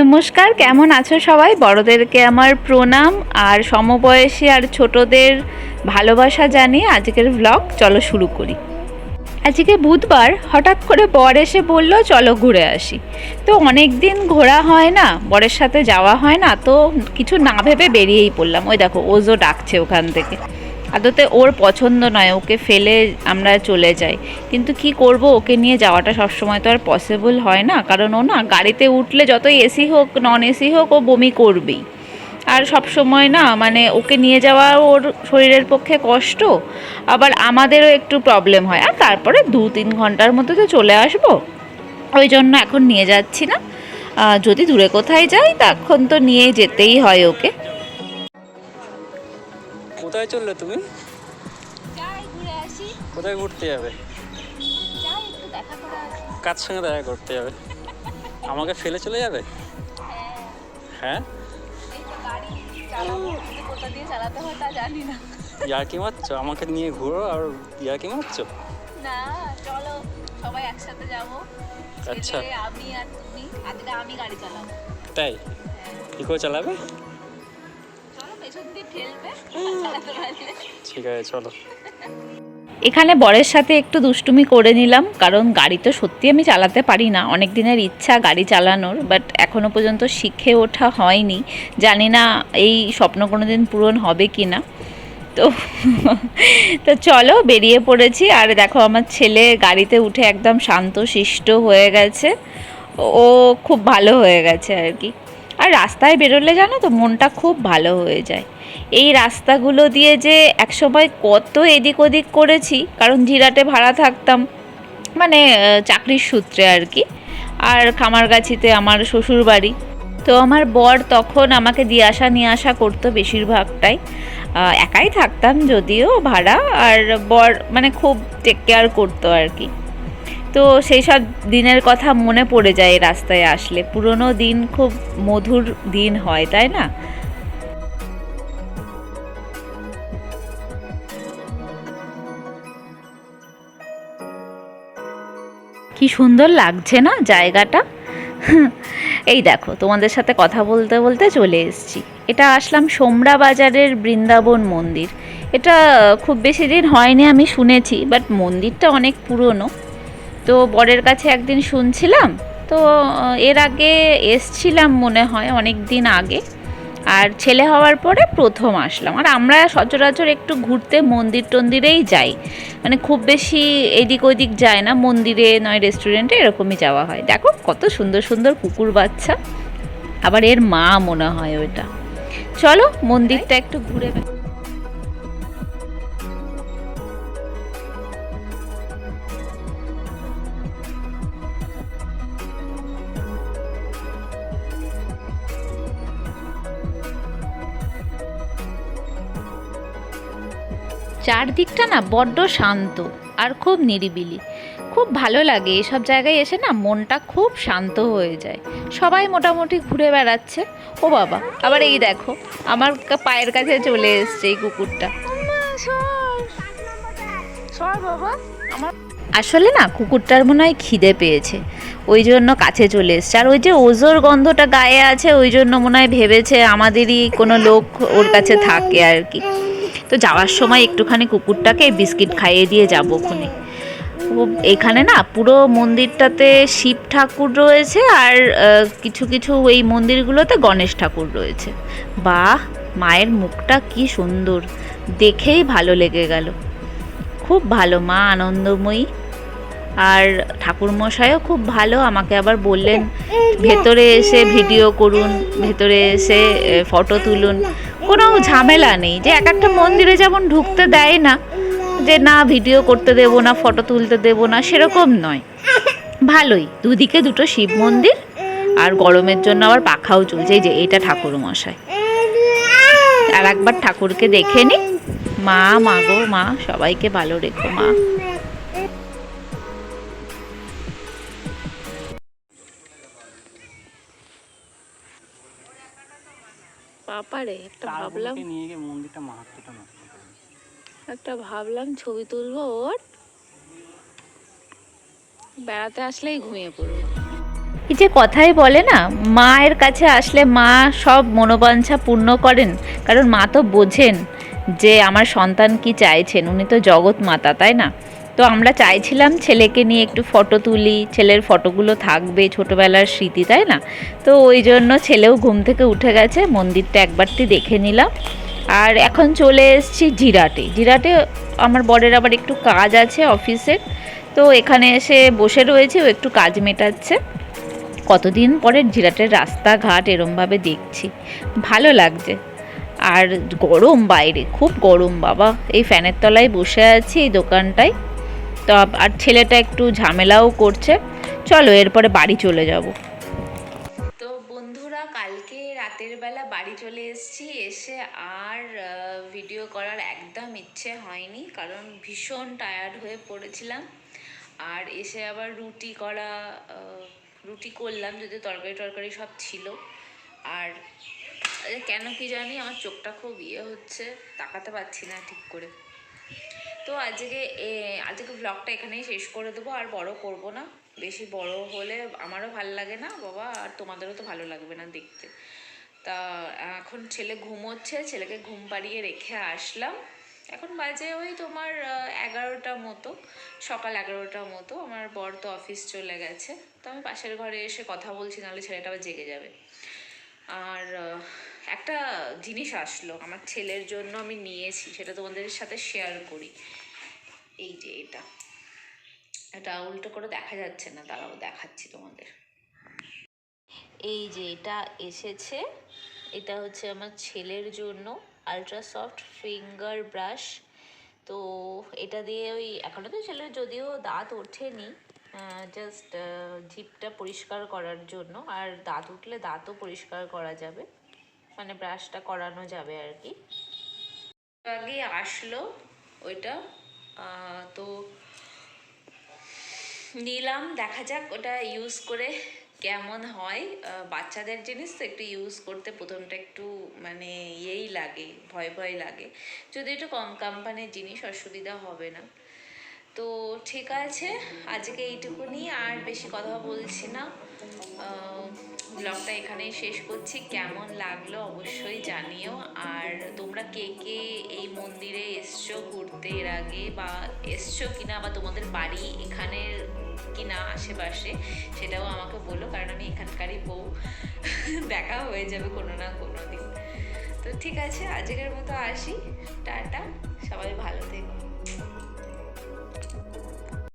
নমস্কার, কেমন আছো সবাই? বড়দেরকে আমার প্রণাম আর সমবয়সী আর ছোটদের ভালোবাসা জানিয়ে আজকের ব্লগ চলো শুরু করি। আজকে বুধবার হঠাৎ করে বর এসে বলল, চলো ঘুরে আসি। তো অনেক দিন ঘোরা হয় না, বরের সাথে যাওয়া হয় না, তো কিছু না ভেবে বেরিয়েই পড়লাম। ওই দেখো, ওজো ডাকছে ওখান থেকে। আদতে ওর পছন্দ নয়, ওকে ফেলে আমরা চলে যাই। কিন্তু কি করব, ওকে নিয়ে যাওয়াটা সবসময় তো আর পসিবল হয় না, কারণ ও না গাড়িতে উঠলে যতই এসি হোক নন এসি হোক, ও বমি করবেই। আর সব সময় না মানে ওকে নিয়ে যাওয়া ওর শরীরের পক্ষে কষ্ট, আবার আমাদেরও একটু প্রবলেম হয়। আর তারপরে দু তিন ঘণ্টার মধ্যে তো চলে আসব। ওই জন্য এখন নিয়ে যাচ্ছি না। যদি দূরে কোথায় যাই, তখন তো নিয়ে যেতেই হয় ওকে। কোথায় চললে তুমি? কোথায় ঘুরতে যাবে? করে সঙ্গে দেখা করতে যাবে? আমাকে ফেলে চলে যাবে? হ্যাঁ। হয়। ইয়ার্কি মারছো? আমাকে নিয়ে ঘুরো আর ইয়ার্কি মারছো? না চলো সবাই একসাথে যাব। আচ্ছা। আমি আর তুমি। আজকে আমি গাড়ি চালাবো। তাই? কী করে চালাবে? ঠিক আছে চলো। এখানে বরের সাথে একটু দুষ্টুমি করে নিলাম কারণ গাড়ি তো সত্যি আমি চালাতে পারি না। অনেক দিনের ইচ্ছা গাড়ি চালানোর বাট এখনও পর্যন্ত শিখে ওঠা হয়নি। জানি না এই স্বপ্ন কোনো দিন পূরণ হবে কি না তো তো চলো বেরিয়ে পড়েছি। আর দেখো আমার ছেলে গাড়িতে উঠে একদম শান্ত শিষ্ট হয়ে গেছে। ও খুব ভালো হয়ে গেছে আর কি। আর রাস্তায় বেরোলে জানো তো মনটা খুব ভালো হয়ে যায়। এই রাস্তাগুলো দিয়ে যে একসময় কত এদিক ওদিক করেছি, কারণ জিরাটে ভাড়া থাকতাম মানে চাকরির সূত্রে আর কি। আর খামারগাছিতে আমার শ্বশুর বাড়ি তো আমার বর তখন আমাকে দিয়ে আসা, নিয়ে আসা করতো বেশিরভাগটাই। একাই থাকতাম যদিও ভাড়া, আর বর মানে খুব টেক কেয়ার করতো আর কি। তো সেই সব দিনের কথা মনে পড়ে যায় রাস্তায় আসলে। পুরনো দিন খুব মধুর দিন হয়, তাই না? কি সুন্দর লাগছে না জায়গাটা? এই দেখো, তোমাদের সাথে কথা বলতে বলতে চলে এসেছি। এটা আসলাম সোমরা বাজারের বৃন্দাবন মন্দির। এটা খুব বেশি দিন হয়নি আমি শুনেছি বাট মন্দিরটা অনেক পুরনো। তো বরের কাছে একদিন শুনছিলাম, তো এর আগে এসছিলাম মনে হয় অনেক দিন আগে, আর ছেলে হওয়ার পরে প্রথম আসলাম। আর আমরা সচরাচর একটু ঘুরতে মন্দির টন্দিরেই যাই। মানে খুব বেশি এদিক ওদিক যায় না, মন্দিরে নয় রেস্টুরেন্টে এরকমই যাওয়া হয়। দেখো কত সুন্দর সুন্দর কুকুর বাচ্চা। আবার এর মা মনে হয় ওটা চলো মন্দিরটা একটু ঘুরে চারদিকটা না বড্ড শান্ত আর খুব নিরিবিলি। খুব ভালো লাগে এসব জায়গায় এসে না মনটা খুব শান্ত হয়ে যায়। সবাই মোটামুটি ঘুরে বেড়াচ্ছে। ও বাবা আবার এই দেখো আমার পায়ের কাছে চলে এসছে এই কুকুরটা। আসলে না কুকুরটার মনে হয় খিদে পেয়েছে। ওই জন্য কাছে চলে এসছে। আর ওই যে ওজোর গন্ধটা গায়ে আছে ওই জন্য মনে হয় ভেবেছে আমাদেরই কোনো লোক ওর কাছে থাকে আর কি। তো যাওয়ার সময় একটুখানি কুকুরটাকে বিস্কিট খাইয়ে দিয়ে যাব ওখানে। এখানে না পুরো মন্দিরটাতে শিব ঠাকুর রয়েছে আর কিছু কিছু এই মন্দিরগুলোতে গণেশ ঠাকুর রয়েছে। বাহ মায়ের মুখটা কি সুন্দর। দেখেই ভালো লেগে গেল। খুব ভালো মা আনন্দময়ী। আর ঠাকুরমশাইও খুব ভালো আমাকে আবার বললেন ভেতরে এসে ভিডিও করুন ভেতরে এসে ফটো তুলুন। কোনো ঝামেলা নেই, যে এক একটা মন্দিরে যেমন ঢুকতে দেয় না, যে না ভিডিও করতে দেবো না, ফটো তুলতে দেবো না, সেরকম নয়। ভালোই, দুদিকে দুটো শিব মন্দির, আর গরমের জন্য আবার পাখাও চলছে যে এটা ঠাকুর মশাই আর একবার ঠাকুরকে দেখে নি। মা মাগো মা, সবাইকে ভালো রেখো, মা। একটা ভাবলাম নিয়ে গিয়ে মন্দিরটা মাহাত্মটা নষ্ট একটা ভাবলাম ছবি তুলবো ওর। বেড়াতে আসলেই ঘুমিয়ে পড়ব। এই যে কথাই বলে না মায়ের কাছে আসলে মা সব মনোবাঞ্ছা পূর্ণ করেন কারণ মা তো বোঝেন যে আমার সন্তান কি চাইছেন উনি তো জগৎ মাতা তাই না? তো আমরা চাইছিলাম ছেলেকে নিয়ে একটু ফটো তুলি, ছেলের ফটোগুলো থাকবে ছোটোবেলার স্মৃতি, তাই না? তো ওই জন্য ছেলেও ঘুম থেকে উঠে গেছে, মন্দিরটা একবারটি দেখে নিলাম। আর এখন চলে এসছি জিরাটে। জিরাটে আমার বরের আবার একটু কাজ আছে অফিসের, তো এখানে এসে বসে রয়েছে, ও একটু কাজ মেটাচ্ছে। কতদিন পরে জিরাটের রাস্তাঘাট এরমভাবে দেখছি। ভালো লাগছে। আর গরম বাইরে, খুব গরম বাবা। এই ফ্যানের তলায় বসে আছি, এই দোকানটায়। তো, আর ছেলেটা একটু ঝামেলাও করছে। চলো, এরপরে বাড়ি চলে যাব। তো বন্ধুরা, কালকে রাতের বেলা বাড়ি চলে এসেছি। এসে আর ভিডিও করার একদম ইচ্ছে হয়নি, কারণ ভীষণ টায়ার্ড হয়ে পড়েছিলাম। আর এসে আবার রুটি করা রুটি করলাম, যদি তরকারি টরকারি সব ছিল। আর, কেন কি জানি আমার চোখটা খুব ইয়ে হচ্ছে, তাকাতে পারছি না ঠিক করে। তো আজকে আজকে ব্লগটা এখানেই শেষ করে দেবো, আর বড় করব না। বেশি বড় হলে আমারও ভালো লাগে না বাবা, আর তোমাদেরও তো ভালো লাগবে না দেখতে। তা, এখন ছেলে ঘুমোচ্ছে, ছেলেকে ঘুম পাড়িয়ে রেখে আসলাম। এখন বাজে ওই তোমার এগারোটা মতো, সকাল এগারোটার মতো। আমার বর তো অফিস চলে গেছে। তো আমি পাশের ঘরে এসে কথা বলছি, নাহলে ছেলেটা আবার জেগে যাবে। আর একটা জিনিস আসলো, আমার ছেলের জন্য আমি নিয়েছি, সেটা তোমাদের সাথে শেয়ার করি। এই যে এটা। এটা উল্টো করে দেখা যাচ্ছে না, দাঁড়াও দেখাচ্ছি তোমাদের। এই যে এটা এসেছে, এটা হচ্ছে আমার ছেলের জন্য আলট্রা সফট ফিঙ্গার ব্রাশ তো এটা দিয়ে ওই এখনও তো ছেলের যদিও দাঁত ওঠেনি জাস্ট জিপটা পরিষ্কার করার জন্য, আর দাঁত উঠলে দাঁতও পরিষ্কার করা যাবে। মানে ব্রাশটা করানো যাবে আর কি। আগে আসলো ওইটা তো নিলাম, দেখা যাক ওটা ইউজ করে কেমন হয়। বাচ্চাদের জিনিস তো একটু ইউজ করতে প্রথমটা একটু মানে ইয়েই লাগে, ভয় ভয় লাগে। যদি একটু কম কোম্পানির জিনিস অসুবিধা হবে না। তো ঠিক আছে, আজকে এইটুকুনি, আর বেশি কথা বলছি না। ব্লগটা এখানেই শেষ করছি। কেমন লাগল অবশ্যই জানিও। আর তোমরা কে কে এই মন্দিরে এসছো ঘুরতে এর আগে বা এসছো কিনা বা তোমাদের বাড়ি এখানের কিনা আশেপাশে, সেটাও আমাকে বলো, কারণ আমি এখানকারই বউ। দেখা হয়ে যাবে কোনো না কোনো দিন। তো ঠিক আছে, আজকের মতো আসি। টাটা